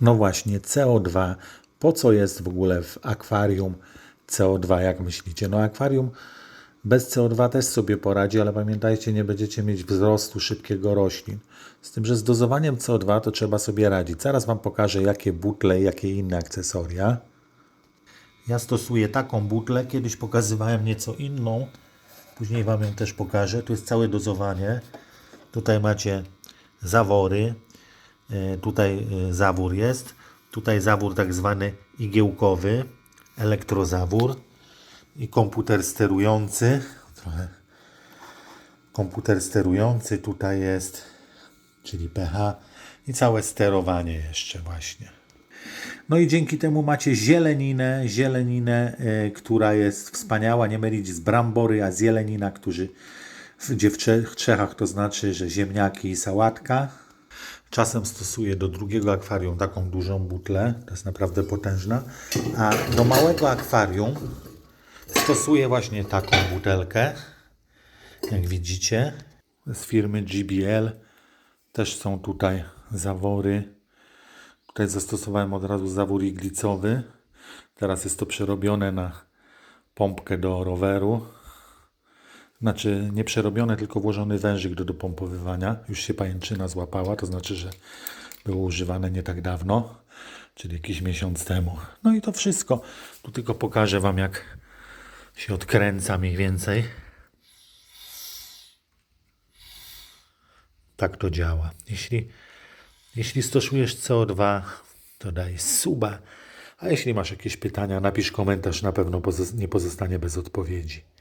No właśnie, CO2. Po co jest w ogóle w akwarium CO2, jak myślicie? No akwarium bez CO2 też sobie poradzi, ale pamiętajcie, nie będziecie mieć wzrostu szybkiego roślin. Z tym, że z dozowaniem CO2 to trzeba sobie radzić. Zaraz Wam pokażę, jakie butle, jakie inne akcesoria. Ja stosuję taką butlę, kiedyś pokazywałem nieco inną, później Wam ją też pokażę. Tu jest całe dozowanie. Tutaj macie zawory, tutaj e, zawór jest, tutaj zawór tak zwany igiełkowy, elektrozawór i komputer sterujący. Trochę komputer sterujący tutaj jest, czyli pH i całe sterowanie jeszcze właśnie. No i dzięki temu macie zieleninę, zieleninę, e, która jest wspaniała, nie mylić z brambory, a zielenina, którzy, gdzie w Czech- Czechach to znaczy, że ziemniaki i sałatka. Czasem stosuję do drugiego akwarium taką dużą butlę, to jest naprawdę potężna, a do małego akwarium stosuję właśnie taką butelkę, jak widzicie, z firmy GBL. Też są tutaj zawory. Tutaj zastosowałem od razu zawór iglicowy. Teraz jest to przerobione na pompkę do roweru. Znaczy nie przerobione, tylko włożony wężyk do dopompowywania. Już się pajęczyna złapała, to znaczy, że było używane nie tak dawno, czyli jakiś miesiąc temu. No i to wszystko. Tu tylko pokażę Wam, jak się odkręca mniej więcej. Tak to działa. Jeśli, jeśli stosujesz CO2, to daj suba. A jeśli masz jakieś pytania, napisz komentarz, na pewno nie pozostanie bez odpowiedzi.